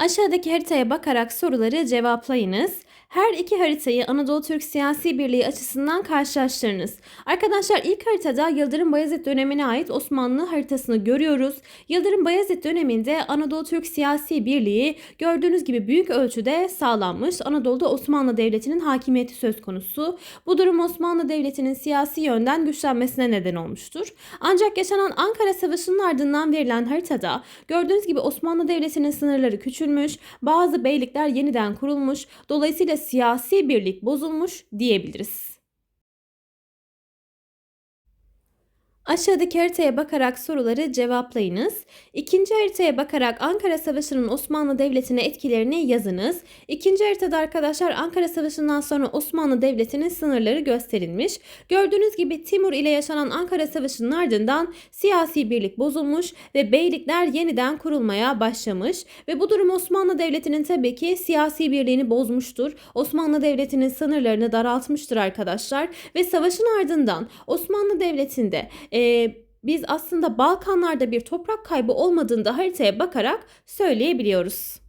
Aşağıdaki haritaya bakarak soruları cevaplayınız. Her iki haritayı Anadolu Türk Siyasi Birliği açısından karşılaştırınız. Arkadaşlar ilk haritada Yıldırım Bayezid dönemine ait Osmanlı haritasını görüyoruz. Yıldırım Bayezid döneminde Anadolu Türk Siyasi Birliği gördüğünüz gibi büyük ölçüde sağlanmış. Anadolu'da Osmanlı Devleti'nin hakimiyeti söz konusu. Bu durum Osmanlı Devleti'nin siyasi yönden güçlenmesine neden olmuştur. Ancak yaşanan Ankara Savaşı'nın ardından verilen haritada gördüğünüz gibi Osmanlı Devleti'nin sınırları küçülmüş, bazı beylikler yeniden kurulmuş, dolayısıyla siyasi birlik bozulmuş diyebiliriz. Aşağıdaki haritaya bakarak soruları cevaplayınız. İkinci haritaya bakarak Ankara Savaşı'nın Osmanlı Devleti'ne etkilerini yazınız. İkinci haritada arkadaşlar Ankara Savaşı'ndan sonra Osmanlı Devleti'nin sınırları gösterilmiş. Gördüğünüz gibi Timur ile yaşanan Ankara Savaşı'nın ardından siyasi birlik bozulmuş ve beylikler yeniden kurulmaya başlamış. Ve bu durum Osmanlı Devleti'nin tabii ki siyasi birliğini bozmuştur. Osmanlı Devleti'nin sınırlarını daraltmıştır arkadaşlar. Ve savaşın ardından Osmanlı Devleti'nde e, biz aslında Balkanlarda bir toprak kaybı olmadığını da haritaya bakarak söyleyebiliyoruz.